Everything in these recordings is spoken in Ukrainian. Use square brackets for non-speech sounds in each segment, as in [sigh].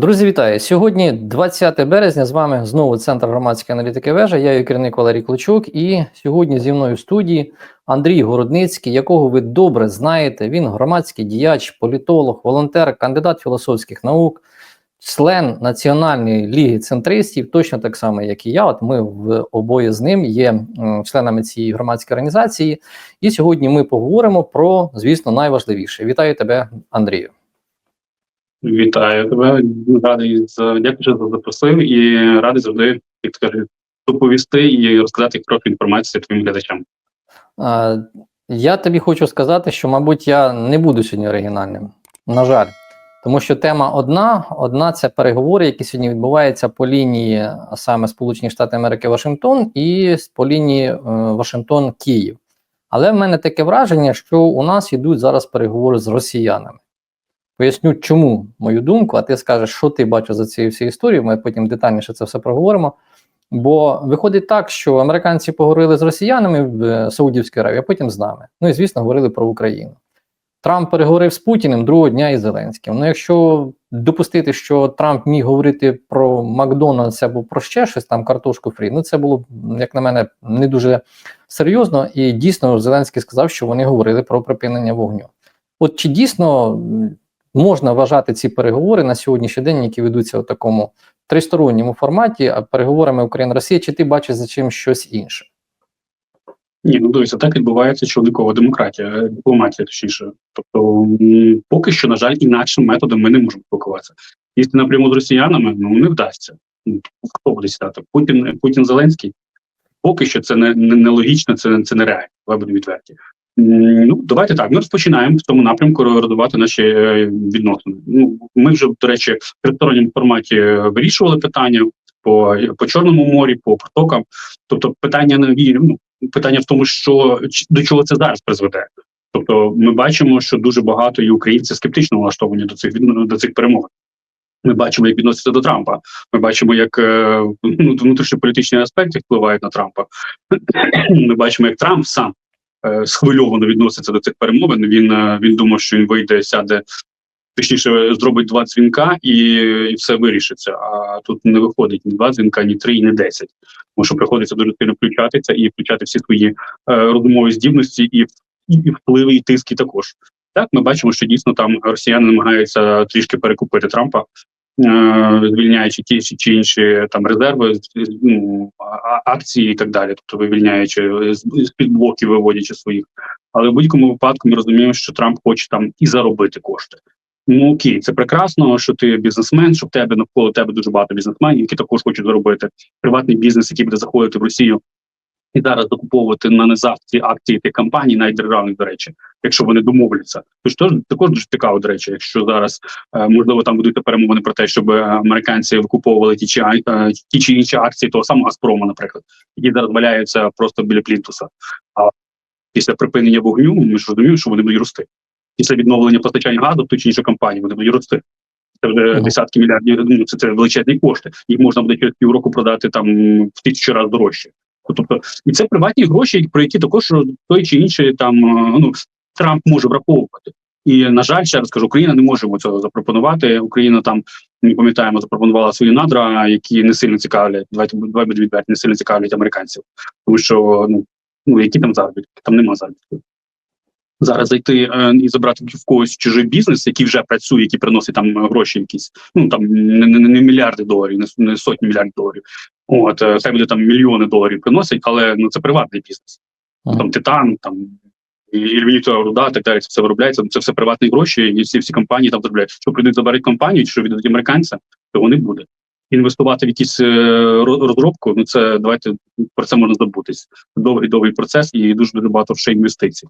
Друзі, вітаю! Сьогодні 20 березня. З вами знову центр громадської аналітики вежа. Я її керівник Валерій Клочук. І сьогодні зі мною в студії Андрій Городницький, якого ви добре знаєте. Він громадський діяч, політолог, волонтер, кандидат філософських наук, член Національної ліги центристів, точно так само, як і я. От ми в обоє з ним є членами цієї громадської організації. І сьогодні ми поговоримо про, звісно, найважливіше. Вітаю тебе, Андрію. Вітаю тебе. Радий за дякую, що запросив і радий завжди, як кажеш, доповісти і розказати трохи інформацію твоїм глядачам. Я тобі хочу сказати, що, мабуть, я не буду сьогодні оригінальним. На жаль, тому що тема одна: одна це переговори, які сьогодні відбуваються по лінії саме Сполучені Штати Америки Вашингтон і по лінії е, Вашингтон-Київ. Але в мене таке враження, що у нас йдуть зараз переговори з росіянами. Поясню, чому мою думку, а ти скажеш, що ти бачиш за цією всією історією. Ми потім детальніше це все проговоримо. Бо виходить так, що американці поговорили з росіянами в е, Саудівській Аравії, а потім з нами. Ну і звісно, говорили про Україну. Трамп переговорив з Путіним другого дня із Зеленським. Ну, якщо допустити, що Трамп міг говорити про Макдональдс або про ще щось там картошку фрі, ну це було, як на мене, не дуже серйозно. І дійсно Зеленський сказав, що вони говорили про припинення вогню. От чи дійсно можна вважати ці переговори на сьогоднішній день, які ведуться у такому тристоронньому форматі, а переговорами Україна-Росія, чи ти бачиш за чим щось інше? Ні, ну дивися, так відбувається човникова демократія, е, дипломатія, точніше. Тобто, поки що, на жаль, інакшим методом ми не можемо спілкуватися. Якщо напряму з росіянами, ну не вдасться. Ну, Хто буде сідати? Путін, Путін Зеленський. Поки що це не, не, не це, це нереально, давай будемо відверті. Ну, давайте так. Ми розпочинаємо в тому напрямку розвивати наші е, відносини. Ну, ми вже, до речі, в тристоронньому форматі е, вирішували питання по, по Чорному морі, по протокам. Тобто, питання вірю. Ну, питання в тому, що до чого це зараз призведе. Тобто, ми бачимо, що дуже багато і українців скептично налаштовані до цих до цих перемовин. Ми бачимо, як відносяться до Трампа. Ми бачимо, як е, ну, внутрішньополітичні аспекти впливають на Трампа. [clears throat] Ми бачимо, як Трамп сам е, схвильовано відноситься до цих перемовин. Він е, він думав, що він вийде, сяде, точніше, зробить два дзвінка і, і все вирішиться. А тут не виходить ні два дзвінка, ні три, ні десять. Тому що приходиться дуже сильно включатися і включати всі свої е, розумові здібності і, і, впливи, і тиски також. Так, ми бачимо, що дійсно там росіяни намагаються трішки перекупити Трампа, е, звільняючи ті чи- інші там резерви, ну, акції і так далі, тобто вивільняючи з під блоків, виводячи своїх. Але в будь-якому випадку ми розуміємо, що Трамп хоче там і заробити кошти. Ну окей, це прекрасно, що ти бізнесмен, що в тебе навколо тебе дуже багато бізнесменів, які також хочуть заробити приватний бізнес, який буде заходити в Росію. І зараз докуповувати на низавці акції тих компаній, навіть державних, до речі, якщо вони домовляться. Тож теж також дуже цікаво, до речі, якщо зараз е, можливо там будуть перемовини про те, щоб американці викуповували ті чи е, ті чи інші акції того самого Газпрому, наприклад, які зараз валяються просто біля плінтуса. А після припинення вогню ми ж розуміємо, що вони будуть рости. Після відновлення постачання газу в ту чи іншу компанію вони будуть рости. Це вже Мгм. десятки мільярдів. Ну це, це величезні кошти. Їх можна буде через півроку продати там в тисячу разів дорожче. Тобто, і це приватні гроші, про які також той чи інший там е, ну Трамп може враховувати. І на жаль, ще раз кажу, Україна не може цього запропонувати. Україна там ми пам'ятаємо, запропонувала свої надра, які не сильно цікавлять. Давайте давай відверті, не сильно цікавлять американців, тому що ну ну які там заробітки? Там нема заробітків. Зараз зайти е, і забрати в когось чужий бізнес, який вже працює, який приносить там е, гроші, якісь ну там не, не, не мільярди доларів, не, не сотні мільярдів доларів. От е, це буде там мільйони доларів приносить, але ну це приватний бізнес. Мгм. Там титан, там ільвінітова руда, так далі. Це все виробляється. Це все приватні гроші, і всі всі компанії там заробляють. Що прийдуть заберуть компанію, що віддадуть американцям, то вони буде. Інвестувати в якісь розробку. Ну це давайте про це можна забутись. Довгий довгий процес і дуже дуже багато ще інвестицій.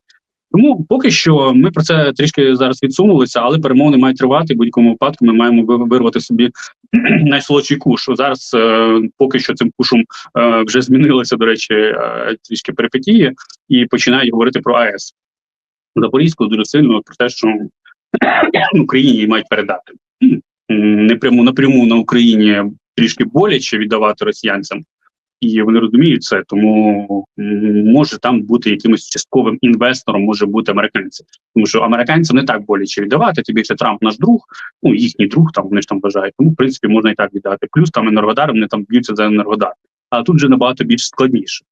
Тому поки що ми про це трішки зараз відсунулися, але перемовини мають тривати. В будь-якому випадку ми маємо ви- вирвати собі [clears throat] найсолодший куш. Зараз е, поки що цим кушем е, вже змінилися, до речі, е, трішки перипетії, і починають говорити про АЕС Запорізьку дуже сильно про те, що [clears throat] Україні її мають передати. Непряму напряму на Україні трішки боляче віддавати росіянцям. І вони розуміють це. Тому може там бути якимось частковим інвестором, може бути американці, тому що американцям не так боляче віддавати. Тим більше Трамп наш друг, ну їхній друг, там вони ж там вважають. Тому в принципі можна і так віддати. Плюс там енергодар, вони там б'ються за енергодар. А тут вже набагато більш складніше.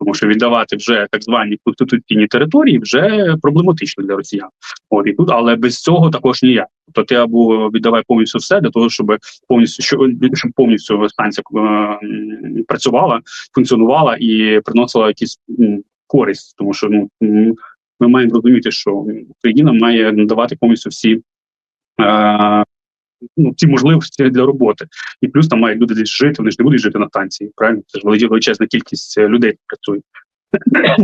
Тому що віддавати вже так звані конституційні території вже проблематично для росіян. От і тут, але без цього також ніяк. Тобто ти або віддавай повністю все для того, щоб повністю що щоб повністю станція е, працювала, функціонувала і приносила якісь користь, тому що ну ми маємо розуміти, що Україна має надавати повністю всі. Ну, ці можливості для роботи, і плюс там мають люди десь жити. Вони ж не будуть жити на станції. Правильно це ж величезна кількість е, людей працює,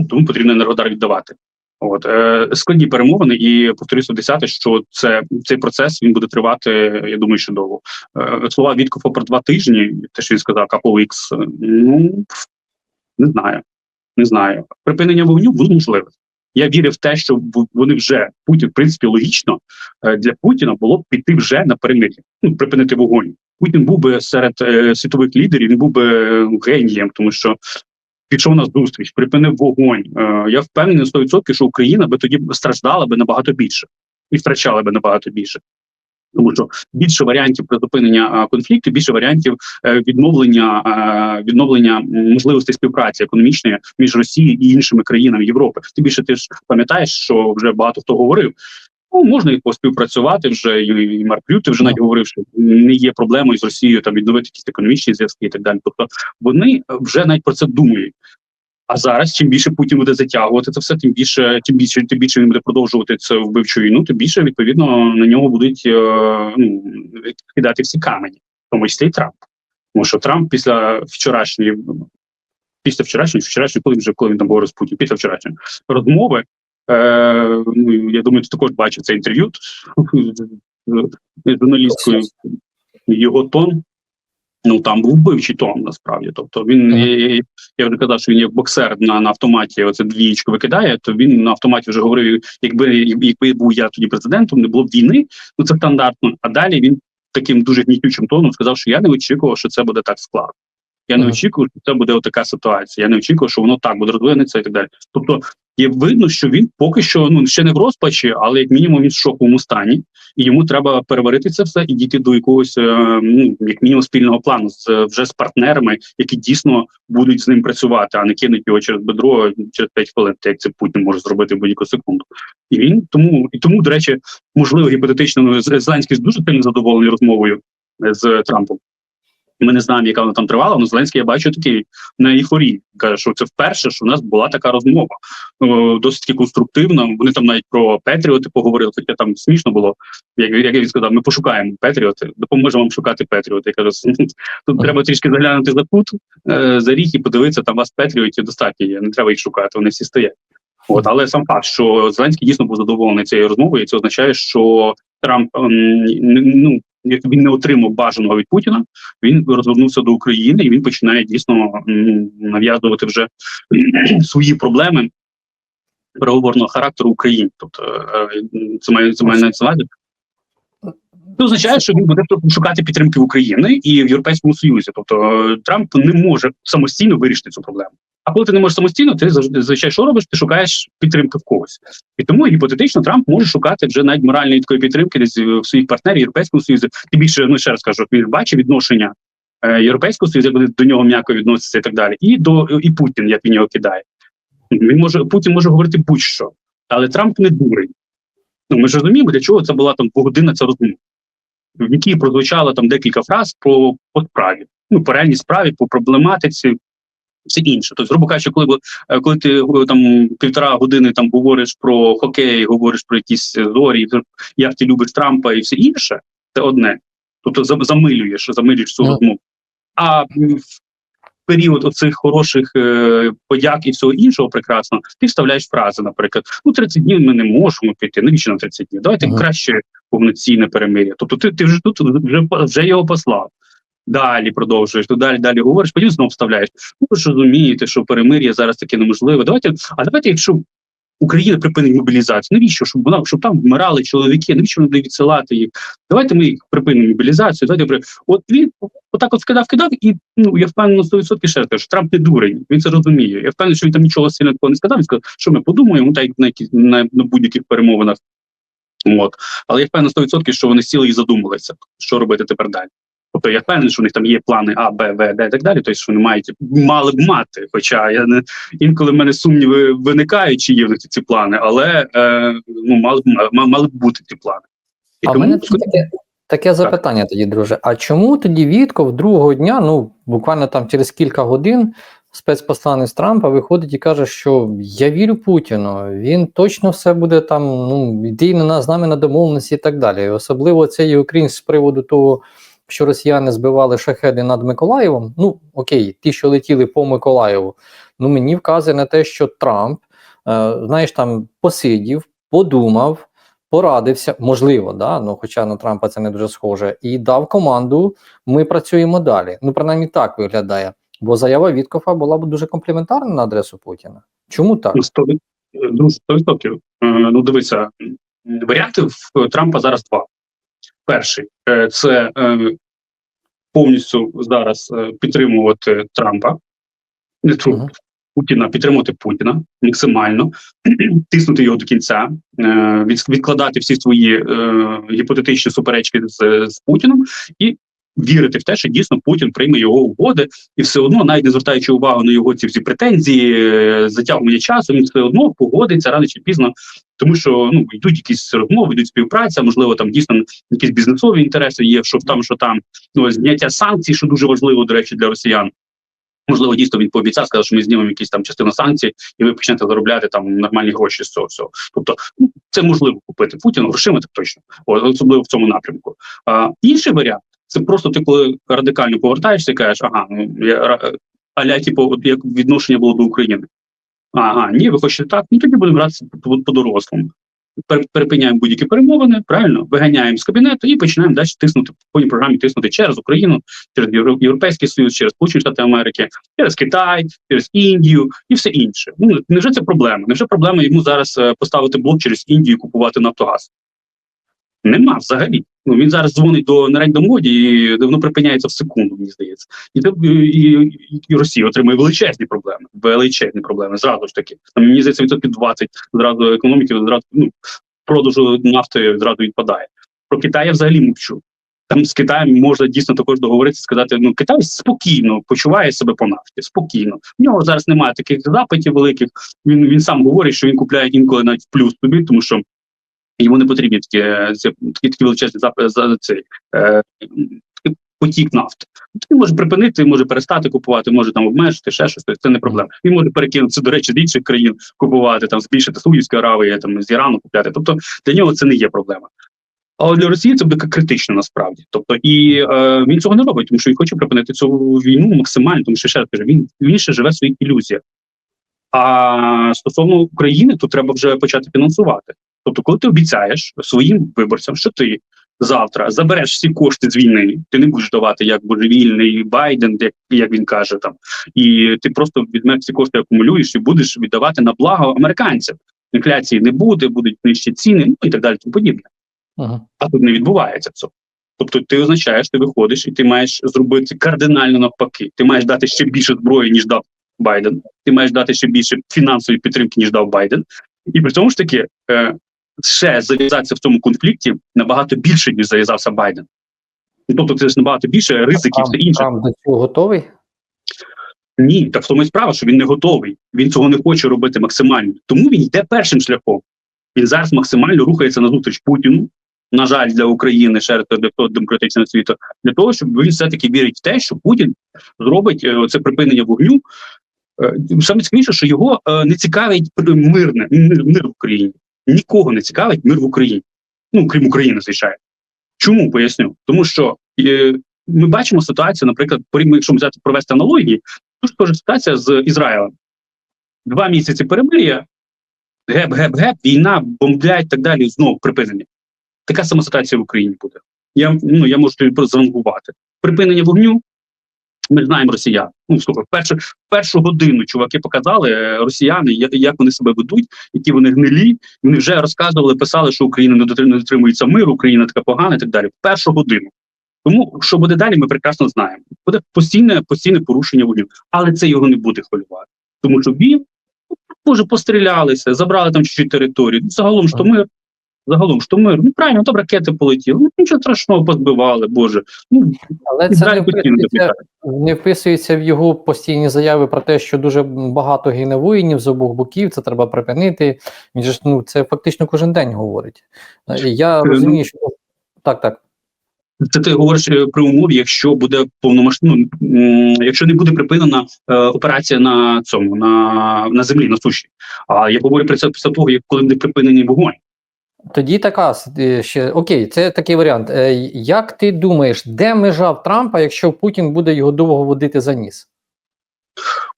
[clears throat] тому потрібно енергодар віддавати. От е, складні перемовини, і повторюся десяте, що це цей процес він буде тривати. Я думаю, що довго. Е, слова Віткофа про два тижні, те, що він сказав, е, ну не знаю, не знаю. Припинення вогню воно можливе. Я вірю в те, що вони вже Путін, в принципі, логічно е, для Путіна було б піти вже на перемир'я, ну припинити вогонь. Путін був би серед е, світових лідерів, він був би е, генієм, тому що пішов на зустріч, припинив вогонь. Е, я впевнений на 100%, що Україна би тоді страждала би набагато більше і втрачала би набагато більше. Тому що більше варіантів призупинення конфлікту, більше варіантів е, відновлення відновлення м, можливостей співпраці економічної між Росією і іншими країнами Європи. Тим більше ти ж пам'ятаєш, що вже багато хто говорив. Ну, можна і поспівпрацювати вже, і, Марк Рюте вже навіть говорив, що не є проблемою з Росією там відновити якісь економічні зв'язки і так далі. Тобто вони вже навіть про це думають. А зараз, чим більше Путін буде затягувати це все, тим більше, тим більше, тим більше він буде продовжувати цю вбивчу війну, тим більше відповідно на нього будуть е, ну, кидати всі камені, в тому числі і Трамп. Тому що Трамп після вчорашньої, після вчорашньої, вчорашньої, коли вже коли він там говорив з Путіним, після вчорашньої розмови. Е, ну, я думаю, ти також бачив це інтерв'ю з журналісткою. Його тон Ну там був вбивчий тон, насправді. Тобто він Мгм. я, я вже казав, що він як боксер на, на автоматі. Оце двієчку викидає. То він на автоматі вже говорив: якби якби був я тоді президентом, не було б війни. Ну це стандартно. А далі він таким дуже гнітючим тоном сказав, що я не очікував, що це буде так складно. Я не очікував, що це буде отака ситуація. Я не очікував, що воно так буде розвинеться і так далі. Тобто, є видно, що він поки що ну ще не в розпачі, але як мінімум він в шоковому стані, і йому треба переварити це все і дійти до якогось е, ну як мінімум спільного плану з вже з партнерами, які дійсно будуть з ним працювати, а не кинуть його через бедро через 5 хвилин, як це Путін може зробити в будь-яку секунду. І він тому і тому, до речі, можливо, гіпотетично ну, Зеленський дуже сильно задоволений розмовою е, з Трампом. Ми не знаємо, яка вона там тривала, але Зеленський я бачу такий на ейфорії. Каже, що це вперше, що у нас була така розмова. Досить конструктивна. Вони там навіть про Петріоти поговорили, хоча там смішно було. Як, як він сказав, ми пошукаємо Петріоти, допоможемо вам шукати Петріоти. Я кажу, тут треба трішки заглянути за кут, е, за ріг і подивитися, там вас Петріотів достатньо є. Не треба їх шукати, вони всі стоять. От, але сам факт, що Зеленський дійсно був задоволений цією розмовою, і це означає, що Трамп ем, ну як він не отримав бажаного від Путіна, він розвернувся до України і він починає дійсно нав'язувати вже [clears throat] свої проблеми переговорного характеру Україні. Тобто е, це має це має на. Це означає, що він буде шукати підтримки в України і в Європейському Союзі. Тобто е, Трамп не може самостійно вирішити цю проблему. А коли ти не можеш самостійно, ти зазвичай що робиш? Ти шукаєш підтримки в когось. І тому гіпотетично Трамп може шукати вже навіть моральної такої підтримки десь в своїх партнерів Європейського Союзу. Тим більше, ну ще раз кажу, він бачить відношення е, Європейського Союзу, як вони до нього м'яко відносяться і так далі. І до і Путін, як він його кидає. Він може Путін може говорити будь-що, але Трамп не дурень. Ну ми ж розуміємо, для чого це була там погодинна ця розмова, в якій прозвучало там декілька фраз про по справі, ну по реальній справі, по проблематиці, все інше. Тобто, грубо кажучи, коли е, коли ти е, там півтора години там говориш про хокей, говориш про якісь е, зорі, як ти любиш Трампа і все інше, це одне. Тобто за- замилюєш, замилюєш цю Ну. розмову. А в період оцих хороших е, подяк і всього іншого прекрасного, ти вставляєш фрази, наприклад, ну 30 днів ми не можемо піти. Навіщо на 30 днів? Давайте Ага. краще повноцінне перемир'я. Тобто ти, ти вже тут вже, вже його послав. Далі продовжуєш, то далі далі говориш, потім знову вставляєш. Ну ви ж розумієте, що перемир'я зараз таке неможливе. Давайте, а давайте, якщо Україна припинить мобілізацію. Навіщо? Щоб вона щоб там вмирали чоловіки, навіщо вони відсилати їх? Давайте ми їх припинимо мобілізацію. Давайте при от він отак от скидав, кидав, і ну я впевнений на 100% ще кажу, що Трамп не дурень. Він це розуміє. Я впевнений, що він там нічого сильно такого не сказав. Він сказав, що ми подумаємо, так як на які на, на будь-яких перемовинах. От. Але я впевнений на 100%, що вони сіли і задумалися, що робити тепер далі. Тобто я впевнений, що у них там є плани А, Б, В, Д і так далі. Тобто що вони мають мали б мати. Хоча я не інколи в мене сумніви виникають, чи є в них ці плани, але е, ну мали б ма- мали б бути ці плани. І А в мене таке, таке запитання тоді, друже. А чому тоді Вітков другого дня, ну буквально там через кілька годин, спецпосланець Трампа виходить і каже, що я вірю Путіну, він точно все буде там, ну, йти на з нами на домовленості і так далі. Особливо цей український з приводу того, що росіяни збивали шахеди над Миколаєвом. Ну, окей, ті, що летіли по Миколаєву, ну мені вказує на те, що Трамп, е, знаєш, там посидів, подумав порадився, можливо, да, ну хоча на Трампа це не дуже схоже, і дав команду. Ми працюємо далі. Ну, принаймні так виглядає. Бо заява Віткофа була б дуже компліментарна на адресу Путіна. Чому так? Ну, сто від- е, 100%. Е, Ну, дивися, варіантів Трампа зараз два. Перший. Е, це е, повністю зараз е, підтримувати Трампа, не тру, Мгм. Путіна, підтримувати Путіна максимально, [clears throat] тиснути його до кінця, відкладати всі свої гіпотетичні суперечки з, з Путіном і вірити в те, що дійсно Путін прийме його угоди, і все одно, навіть не звертаючи увагу на його ці всі претензії, е, затягування часу, він все одно погодиться рано чи пізно, тому що ну йдуть якісь розмови, йдуть співпраця, можливо, там дійсно якісь бізнесові інтереси є, що там, що там ну зняття санкцій, що дуже важливо, до речі, для росіян. Можливо, дійсно він пообіцяв, сказав, що ми знімемо якісь там частину санкцій, і ви почнете заробляти там нормальні гроші з цього всього. Тобто, ну, це можливо купити Путіна грошима, так точно, особливо в цьому напрямку. А інший варіант це просто ти, коли радикально повертаєшся і кажеш, ага, ну я аля, типу, як відношення було до України. Ага, ні, ви хочете так, ну тоді будемо гратися по, по дорослому. Перепиняємо будь-які перемовини, правильно, виганяємо з кабінету і починаємо далі тиснути по програмі тиснути через Україну, через Європейський Союз, через Сполучені Штати Америки, через Китай, через Індію і все інше. Ну невже це проблема? Невже проблема йому зараз е, поставити блок через Індію і купувати Нафтогаз? Нема взагалі. Ну він зараз дзвонить до Нарендомоді і воно припиняється в секунду, мені здається. І, і, і Росія отримує величезні проблеми. Величезні проблеми. Зразу ж таки. Там мені здається, відсотків 20 зразу економіки, зразу ну, продажу нафти зразу відпадає. Про Китай я взагалі мовчу. Там з Китаєм можна дійсно також договоритися, сказати, ну Китай спокійно почуває себе по нафті, спокійно. В нього зараз немає таких запитів великих. Він він сам говорить, що він купляє інколи навіть плюс тобі, тому що йому не потрібні такі, е, такі, такі величезні запити за цей е, потік нафти. Він може припинити, може перестати купувати, може там обмежити ще щось. Це не проблема. Він може перекинутися, до речі, з інших країн купувати, там збільшити Саудівської Аравії, там з Ірану купляти. Тобто для нього це не є проблема. Але для Росії це буде критично насправді. Тобто, і е, він цього не робить, тому що він хоче припинити цю війну максимально, тому що ще раз кажу, він, він ще живе в своїх ілюзіях. А стосовно України, то треба вже почати фінансувати. Тобто, коли ти обіцяєш своїм виборцям, що ти завтра забереш всі кошти з війни, ти не будеш давати як божевільний Байден, як, як він каже там, і ти просто відмет всі кошти акумулюєш і будеш віддавати на благо американцям. Інфляції не буде, будуть нижчі ціни, ну і так далі, тому подібне. Угу. А тут не відбувається цього. Тобто ти означаєш, ти виходиш і ти маєш зробити кардинально навпаки. Ти маєш дати ще більше зброї, ніж дав Байден. Ти маєш дати ще більше фінансової підтримки, ніж дав Байден. І при тому ж таки е, ще зав'язатися в цьому конфлікті набагато більше, ніж зав'язався Байден. Тобто це ж набагато більше ризиків та інше. Трамп до цього готовий? Ні, так в тому і справа, що він не готовий. Він цього не хоче робити максимально. Тому він йде першим шляхом. Він зараз максимально рухається назустріч Путіну. На жаль, для України ще раз для того демократичного світу, для того, щоб він все-таки вірить в те, що Путін зробить е, це припинення вогню. Е, Саме цікавіше, що його е, не цікавить мирне мир, мир в Україні. Нікого не цікавить мир в Україні. Ну крім України, звичайно. Чому поясню? Тому що е, ми бачимо ситуацію, наприклад, якщо взяти провести аналогії, дуже схожа ситуація з Ізраїлем. Два місяці перемир'я, геп, геп, геп, війна, бомблять так далі, знову припинення. Така сама ситуація в Україні буде. Я ну я можу тобі просто зрангувати. Припинення вогню, Ми знаємо росіян. Ну слухай, першу першу годину чуваки показали е, росіяни, як вони себе ведуть, які вони гнилі. Вони вже розказували, писали, що Україна не дотримується миру, Україна така погана і так далі. Першу годину. Тому що буде далі, ми прекрасно знаємо. Буде постійне постійне порушення волів, але це його не буде хвилювати, тому що він ну, може пострілялися, забрали там чуть-чуть територію. Ну, загалом що мир. Загалом що мир. Ну правильно, там ракети полетіли. Ну нічого страшного позбивали, Боже. Ну Але це не вписується, не вписується в його постійні заяви про те, що дуже багато гине воїнів з обох боків, це треба припинити. Він же ж ну це фактично кожен день говорить. Е, Я ну, розумію, що так, так. Це ти говориш е, при умові, якщо буде повномасштабно, ну, якщо не буде припинена е, операція на цьому на, на землі, на суші. А я говорю про це після того, як коли буде припинений вогонь. Тоді така е, ще окей, це такий варіант. Е, Як ти думаєш, де межа в Трампа, якщо Путін буде його довго водити за ніс?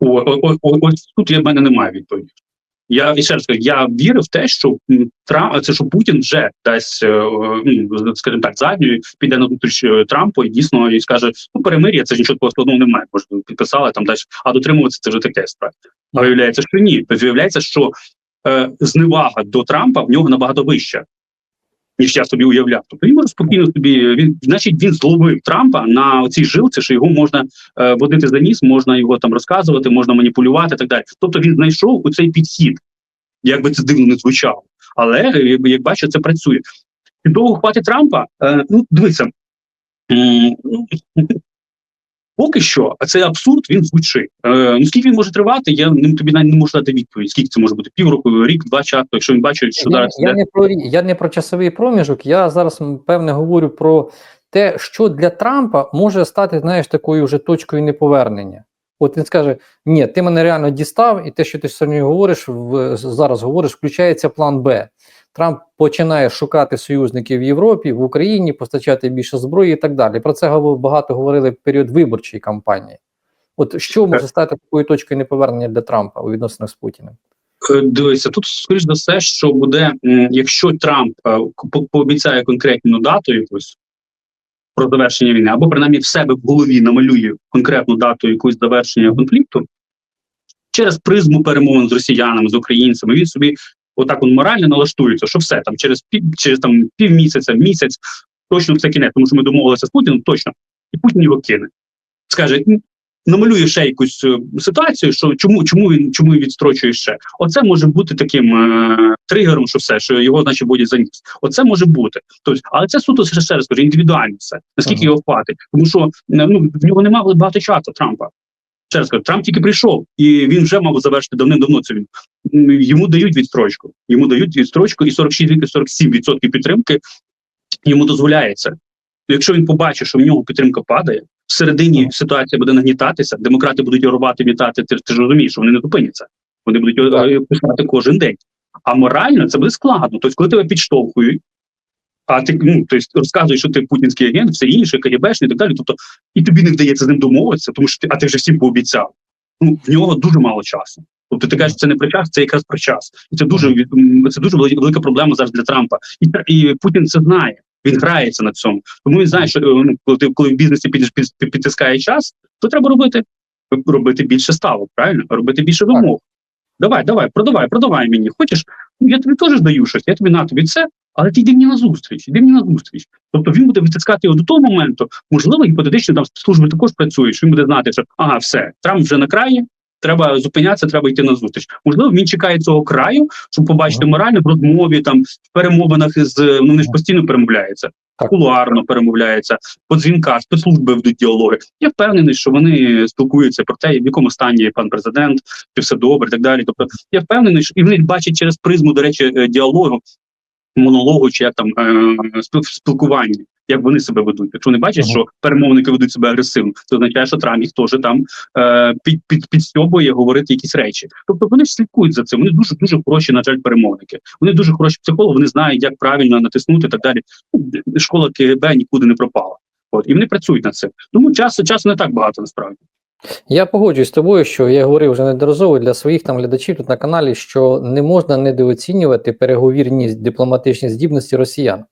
О, о, о, о, ось тут я в мене немає відповіді. Я і ще раз кажу, я вірив в те, що Трамп, це що Путін вже дасть, е, ну скажімо так, задньою піде на зустріч Трампу і дійсно і скаже: ну перемир'я, це ж нічого такого складного немає. Може підписали там далі, а дотримуватися це вже таке справа. А виявляється, що ні. Тобто виявляється, що е, зневага до Трампа в нього набагато вища. Ніж я собі уявляв. Тобто він може спокійно собі. Він значить він зловив Трампа на цій жилці, що його можна е, водити за ніс, можна його там розказувати, можна маніпулювати і так далі. Тобто він знайшов у цей підхід, як би це дивно не звучало. Але е, як бачу, це працює. І довго хватить Трампа. Е, ну, дивися. Поки що, а цей абсурд він звучить. Е, ну скільки він може тривати, я не тобі навіть не можу дати відповідь. Скільки це може бути? Півроку, рік, два часу, якщо він бачить, що Я, зараз я, не про, я не про часовий проміжок, я зараз певне говорю про те, що для Трампа може стати, знаєш, такою вже точкою неповернення. От він скаже: ні, ти мене реально дістав, і те, що ти сьогодні говориш, в, зараз говориш, включається план Б. Трамп починає шукати союзників в Європі, в Україні, постачати більше зброї і так далі. Про це багато говорили в період виборчої кампанії. От що може стати такою точкою неповернення для Трампа у відносинах з Путіним? Е, Дивися, тут скоріш за все, що буде, якщо Трамп е, пообіцяє конкретну дату якусь про завершення війни, або принаймні в себе в голові намалює конкретну дату якусь завершення конфлікту, через призму перемовин з росіянами, з українцями, він собі отак он морально налаштується, що все там через пів через там півмісяця, місяць, точно це кінець, тому що ми домовилися з Путіним, точно, і Путін його кине. Скаже, намалює ще якусь е, ситуацію, що чому, чому він чому він відстрочує ще? Оце може бути таким е, тригером, що все, що його, значить, водять за ніс. Оце може бути. Тобто, але це суто ще раз кажу, індивідуально все. Наскільки Ага. його хватить, тому що ну в нього немає багато часу Трампа. Ще раз кажу, Трамп тільки прийшов, і він вже мав завершити давним-давно цю війну. Йому дають відстрочку. Йому дають відстрочку і 46-47% підтримки йому дозволяється. Якщо він побачить, що в нього підтримка падає, всередині Ага. ситуація буде нагнітатися, демократи будуть його рвати, вітати. Ти, ти ж розумієш, що вони не зупиняться. Вони будуть Так. е, писати кожен день. А морально це буде складно. Тобто, коли тебе підштовхують, а ти ну, тобто, розказуєш, що ти путінський агент, все інше, КГБшний і так далі. Тобто, і тобі не вдається з ним домовитися, тому що ти, а ти вже всім пообіцяв. Ну, в нього дуже мало часу. Тобто ти кажеш, це не про час, це якраз про час. І це дуже це дуже велика проблема зараз для Трампа. І, і Путін це знає. Він грається на цьому. Тому він знає, що е, ну, коли ти коли в бізнесі під, під, під, підтискає час, то треба робити робити більше ставок, правильно? Робити більше вимог. Давай, давай, продавай, продавай мені. Хочеш? Ну я тобі теж даю щось, я тобі на тобі це, але ти йди мені на зустріч, йди мені на зустріч. Тобто він буде витискати його до того моменту, можливо, гіпотетично там служби також працюють, що він буде знати, що ага, все, Трамп вже на краї. Треба зупинятися, треба йти на зустріч. Можливо, він чекає цього краю, щоб побачити Ага. морально в розмові, там в перемовинах із ну вони ж постійно перемовляються, Так. кулуарно перемовляються, по дзвінках, спецслужби ведуть діалоги. Я впевнений, що вони спілкуються про те, в якому стані пан президент, чи все добре, і так далі. Тобто я впевнений, що і вони бачать через призму, до речі, е, діалогу, монологу, чи як там е, спілкування. Як вони себе ведуть? Якщо вони бачать, Ага. що перемовники ведуть себе агресивно, це означає, що Трамп їх теж там е, під, під, підстьобує говорити якісь речі. Тобто вони ж слідкують за цим. Вони дуже дуже хороші, на жаль, перемовники. Вони дуже хороші психологи, вони знають, як правильно натиснути і так далі. Ну, Школа КГБ нікуди не пропала. От і вони працюють над цим. Тому часу часу не так багато насправді. Я погоджуюсь з тобою, що я говорив вже неодноразово для своїх там глядачів тут на каналі, що не можна недооцінювати переговірні дипломатичні здібності росіян.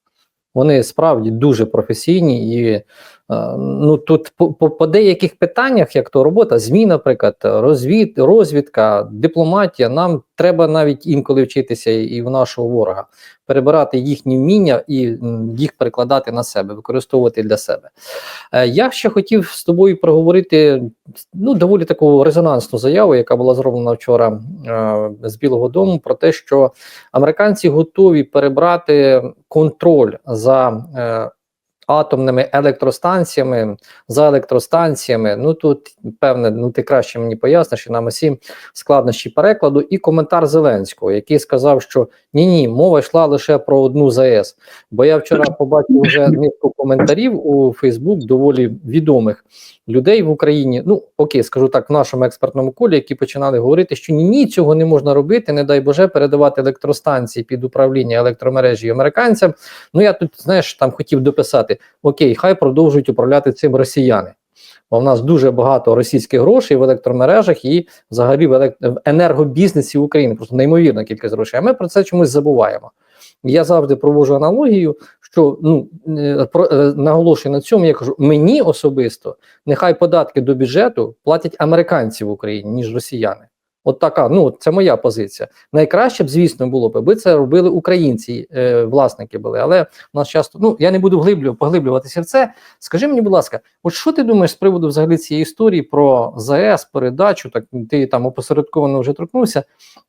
Вони справді дуже професійні і Ну тут по, по, деяких питаннях, як то робота, ЗМІ, наприклад, розвід, розвідка, дипломатія, нам треба навіть інколи вчитися і, і в нашого ворога, перебирати їхні вміння і їх перекладати на себе, використовувати для себе. Е, я ще хотів з тобою проговорити ну, доволі таку резонансну заяву, яка була зроблена вчора е, з Білого Дому, про те, що американці готові перебрати контроль за. Е, Атомними електростанціями за електростанціями. Ну тут певне, ну ти краще мені поясниш і нам усім складнощі перекладу, і коментар Зеленського, який сказав, що ні, ні, мова йшла лише про одну ЗАЕС. Бо я вчора побачив вже низку коментарів у Фейсбук доволі відомих людей в Україні. Ну окей, скажу так, в нашому експертному колі, які починали говорити, що ні, ні, цього не можна робити, не дай Боже, передавати електростанції під управління електромережі американцям. Ну я тут знаєш там хотів дописати: окей, хай продовжують управляти цим росіяни. Бо в нас дуже багато російських грошей в електромережах і взагалі в, енергобізнесі України. Просто неймовірна кількість грошей. А ми про це чомусь забуваємо. Я завжди проводжу аналогію, що ну е, е, наголошую на цьому. Я кажу, мені особисто нехай податки до бюджету платять американці в Україні, ніж росіяни. От така, ну це моя позиція. Найкраще б, звісно, було б, аби це робили українці, е, власники були. Але у нас часто, ну я не буду вглиблю, поглиблюватися в це. Скажи мені, будь ласка, от що ти думаєш з приводу взагалі цієї історії про ЗАЕС, передачу? Так ти там опосередковано вже торкнувся.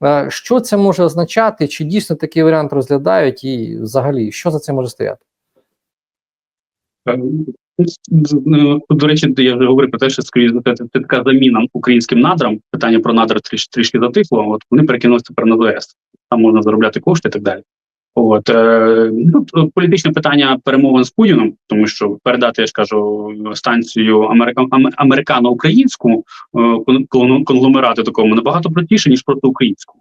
Е, що це може означати? Чи дійсно такий варіант розглядають, і взагалі що за це може стояти? До речі, я вже говорив про те, що скоріше за це така заміна українським надрам. Питання про надра трішки трішки затихло. От вони перекинулися на ЗС. Там можна заробляти кошти і так далі. От е, ну, політичне питання перемовин з Путіном, тому що передати, я ж кажу, станцію америка, американо-українську е, конгломерати такому набагато простіше, ніж просто українську.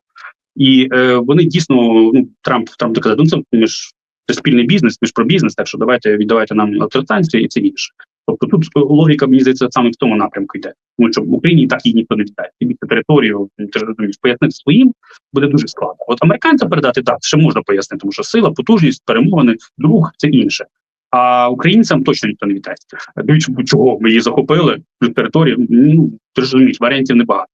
І е, вони дійсно ну Трамп Трамп доказав, ну це між це спільний бізнес, між про бізнес, так що давайте віддавайте нам електростанції і це інше. Тобто тут логіка мені здається саме в тому напрямку йде. Тому що в Україні так її ніхто не віддає. Тобі територію ти ж розумієш, пояснити своїм буде дуже складно. От американцям передати так, ще можна пояснити, тому що сила, потужність, перемовини, друг це інше. А українцям точно ніхто не віддасть. Дивіться, чого ми її захопили територію. Ну ти ж розумієш, варіантів небагато.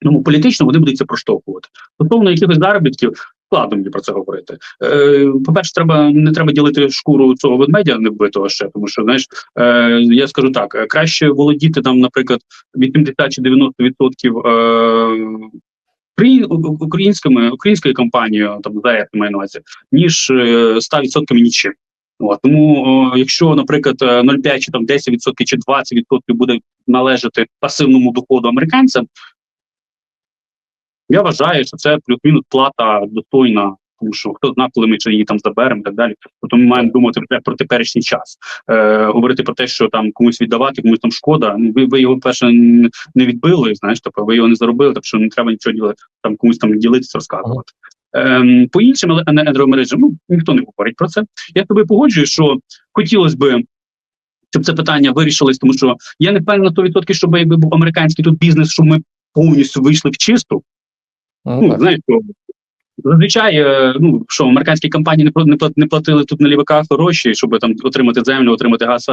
Тому політично вони будуть це проштовхувати. Стосовно якихось заробітків, складно мені про це говорити. Е, По-перше, треба не треба ділити шкуру цього ведмедя не вбитого ще, тому що знаєш, е, я скажу так: краще володіти там, наприклад, 80 чи 90% відсотків. Е, Українськими українською компанією там ЗАЕС має на увазі, ніж 100% нічим. От, тому, о, якщо, наприклад, 0,5 чи там 10% чи 20% буде належати пасивному доходу американцям, я вважаю, що це плюс-мінус плата достойна, тому що хто знає, коли ми чи її там заберемо і так далі. Тобто ми маємо думати про теперішній час. Е, Говорити про те, що там комусь віддавати, комусь там шкода. Ну ви, ви його перше не відбили, знаєш, тобто ви його не заробили, так що не треба нічого ділити, там комусь там ділитися, розказувати. Ем, По іншим енергомережам ну ніхто не говорить про це. Я тобі погоджую, що хотілося би. Щоб це питання вирішилось, тому що я не впевнений на 100%, щоб якби був американський тут бізнес, щоб ми повністю вийшли в чисту. Ну, ну знаєш, зазвичай, е, ну що американські компанії не не платили тут на лівиках гроші, щоб там отримати землю, отримати газ.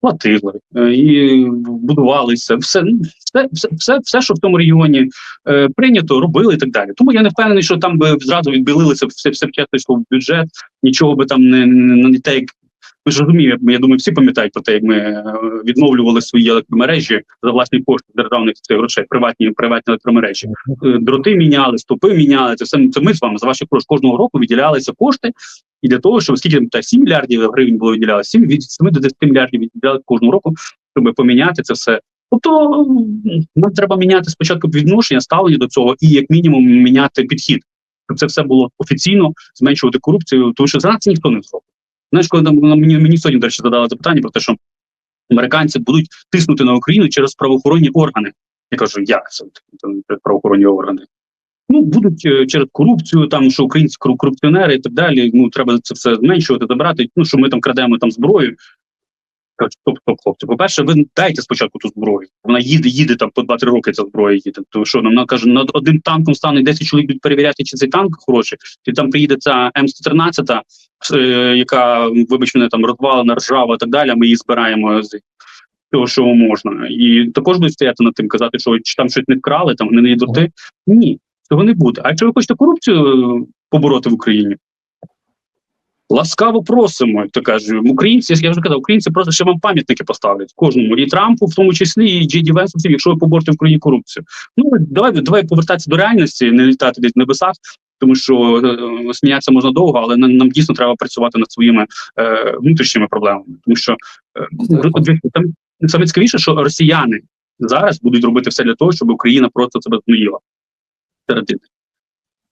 Платили е, і будувалися, все, ну, все, все, все, все, що в тому регіоні е, прийнято, робили і так далі. Тому я не впевнений, що там би зразу відбілилися все все вчасно в бюджет, нічого би там не не, не те, як ви ж розумієте, я думаю, всі пам'ятають про те, як ми е, відновлювали свої електромережі за власні кошти державних цих грошей, приватні приватні електромережі. Е, дроти міняли, стопи міняли. Це все це ми з вами за ваші кошти кожного року виділялися кошти. І для того, щоб скільки там 7 мільярдів гривень було виділяли, 7 від 7 до 10 мільярдів відділяли кожного року, щоб поміняти це все. Тобто нам треба міняти спочатку відношення, ставлення до цього, і як мінімум міняти підхід, щоб це все було офіційно, зменшувати корупцію, тому що зараз це ніхто не зробить. Знаєш, коли там мені мені сьогодні до речі, задали запитання про те, що американці будуть тиснути на Україну через правоохоронні органи. Я кажу, як це правоохоронні органи? Ну, будуть е, через корупцію, там що українці корупціонери і так далі. Ну треба це все зменшувати, забрати. Ну що ми там крадемо там зброю. Стоп, стоп, хлопці. По-перше, ви дайте спочатку ту зброю. Вона їде, їде там по 2-3 роки. Ця зброя їде. То що нам каже, над одним танком стане 10 чоловік будуть перевіряти, чи цей танк хороший. І там приїде ця М113, е, яка, вибач мене, там розвалена, ржава і так далі. Ми її збираємо з того, що можна. І також будуть стояти над тим, казати, що чи там щось не вкрали, там не доти. Ні, цього не буде. А якщо ви хочете корупцію побороти в Україні, ласкаво просимо, як то кажуть. Українці, я вже казав, українці просто ще вам пам'ятники поставлять кожному. І Трампу, в тому числі, і Джей Ді якщо ви поборете в Україні корупцію. Ну давай, давай повертатися до реальності, не літати десь в небесах. Тому що е, сміятися можна довго, але нам, нам дійсно треба працювати над своїми е, внутрішніми проблемами. Тому що е, там саме цікавіше, що росіяни зараз будуть робити все для того, щоб Україна просто себе згноїла. Серед.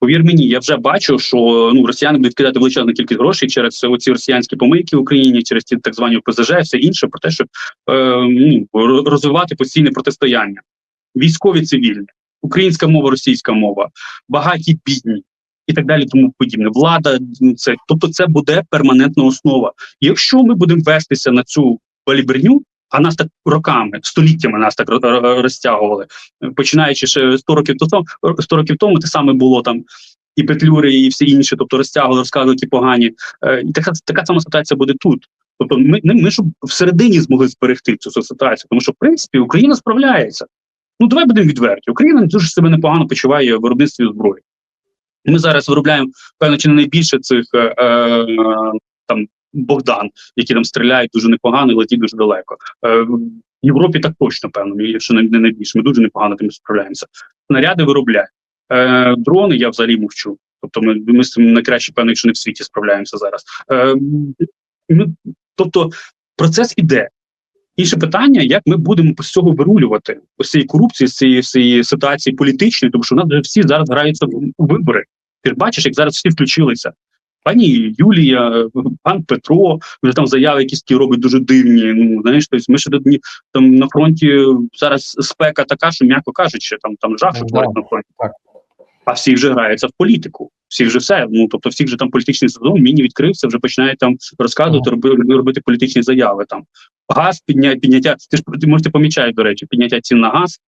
Повір мені, я вже бачу, що ну росіяни будуть кидати величезну кількість грошей через оці росіянські помийки в Україні, через ті так звані ПЗЖ, все інше про те, щоб е, ну, розвивати постійне протистояння. Військові цивільні, українська мова, російська мова, багаті бідні і так далі, тому подібне. Влада ну, це тобто, це буде перманентна основа. Якщо ми будемо вестися на цю баліберню, а нас так роками, століттями нас так ро- ро- розтягували, починаючи ще 100 років тому, 100 років тому, те саме було там і Петлюри, і всі інші, тобто розтягували, розказували ті погані. Е, і така така сама ситуація буде тут. Тобто, ми, ми щоб всередині змогли зберегти цю ситуацію, тому що в принципі Україна справляється. Ну давай будемо відверті. Україна дуже себе непогано почуває в виробництві зброї. Ми зараз виробляємо певно чи не найбільше цих е, е, там Богдан, які там стріляють дуже непогано і летять дуже далеко. Е, в Європі так точно певно, якщо не найбільше. Ми дуже непогано тим справляємося. Снаряди виробляють. Е, дрони я взагалі мовчу. Тобто ми, ми з цим найкраще, певно, якщо не в світі справляємося зараз. Е, ми, тобто процес іде. Інше питання, як ми будемо з цього вирулювати ось цієї корупції, з цієї, з цієї ситуації політичної, тому що у нас всі зараз граються в вибори. Ти ж бачиш, як зараз всі включилися. Пані Юлія, пан Петро, вже там заяви якісь такі робить дуже дивні. Ну знаєш, тобто ми ще до дні там на фронті зараз спека така, що м'яко кажучи, там там жах, що Ну, творить на фронті. так. А всі вже граються в політику. Всі вже все. Ну тобто, всіх вже там політичний сезон, міні відкрився, вже починають там розказувати, роби, робити політичні заяви. Там газ підняття, підняття. Ти ж ти можете помічати, до речі, підняття цін на газ.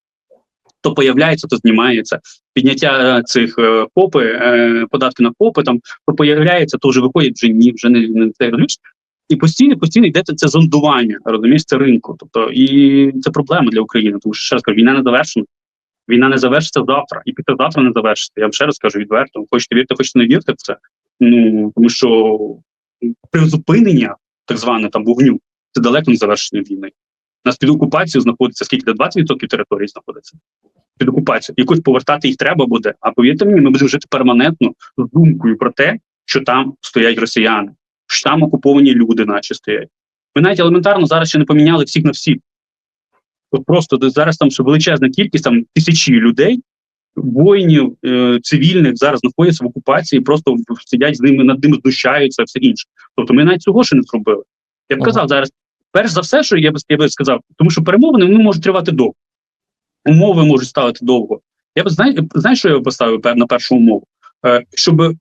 То появляється, то знімається. Підняття цих е, попи, е, податки на попи, там то появляється, то вже виходить, вже ні, вже не, не це розумієш? І постійно, постійно йде це зондування, розумієш, це ринку. Тобто, і це проблема для України, тому що ще раз кажу, війна не завершена. Війна не завершиться завтра, і післязавтра не завершиться. Я вам ще раз кажу відверто. Хочете вірте, хочете не вірте в це. Ну тому що призупинення, так зване там вогню, це далеко не завершення війни. У нас під окупацією знаходиться скільки де 20% території знаходиться під окупацією. Якось повертати їх треба буде. А повірте мені, ми будемо жити перманентно з думкою про те, що там стоять росіяни, що там окуповані люди, наче стоять. Ми навіть елементарно зараз ще не поміняли всіх на всіх. От просто зараз там величезна кількість, там тисячі людей, воїнів е, цивільних зараз знаходяться в окупації, просто сидять з ними над ними знущаються, все інше. Тобто ми навіть цього ще не зробили. Я б Ага. казав зараз, перш за все, що я б я би сказав, тому що перемовини вони можуть тривати довго. Умови можуть ставити довго. Я б знає, знаєш, що я поставив на першу умову? Е, щоб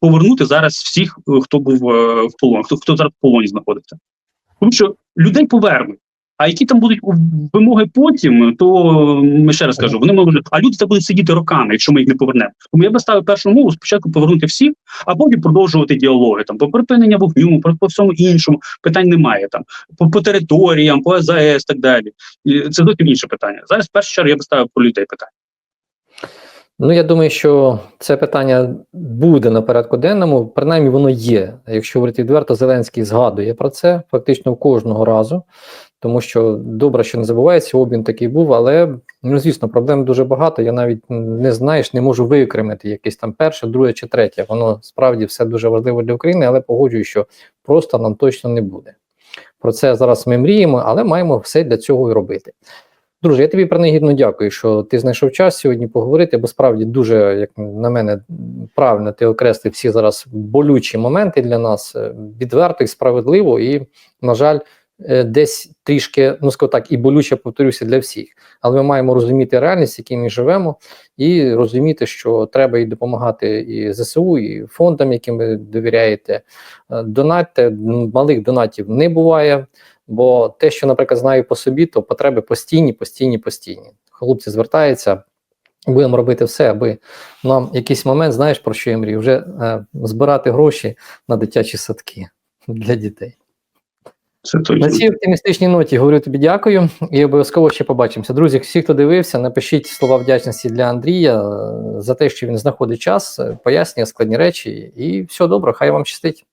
повернути зараз всіх, е, хто був е, в полоні, хто, хто зараз в полоні знаходиться. Тому що людей повернуть. А які там будуть вимоги потім, то ще раз кажу, вони можуть, а люди це будуть сидіти роками, якщо ми їх не повернемо. Тому я би ставив першу умову спочатку повернути всіх, а потім продовжувати діалоги там по припинення вогню, по, по всьому іншому питань немає там по, по територіям, по АЗС, так далі. Це зовсім інше питання. Зараз в першу чергу я би ставив про людей питання. Ну, я думаю, що це питання буде на порядку денному, принаймні воно є. Якщо говорити відверто, Зеленський згадує про це фактично кожного разу, тому що добре, що не забувається, обмін такий був, але ну, звісно, проблем дуже багато. Я навіть не знаєш, не можу виокремити якесь там перше, друге чи третє. Воно справді все дуже важливо для України, але погоджую, що просто нам точно не буде. Про це зараз ми мріємо, але маємо все для цього і робити. Друже, я тобі принагідно дякую, що ти знайшов час сьогодні поговорити, бо справді дуже, як на мене, правильно ти окреслив всі зараз болючі моменти для нас, е, відверто і справедливо, і, на жаль, десь трішки, ну скажу так, і болюче повторюся для всіх. Але ми маємо розуміти реальність, в якій ми живемо, і розуміти, що треба і допомагати і ЗСУ, і фондам, яким ви довіряєте. Е, Донатьте, малих донатів не буває. Бо те, що, наприклад, знаю по собі, то потреби постійні, постійні, постійні. Хлопці звертаються, будемо робити все, аби нам якийсь момент, знаєш про що я мрію, вже е, збирати гроші на дитячі садки для дітей. Це На цій оптимістичній ноті говорю тобі дякую і обов'язково ще побачимося. Друзі, всі, хто дивився, напишіть слова вдячності для Андрія е, за те, що він знаходить час, е, пояснює складні речі. І все добре, хай вам щастить.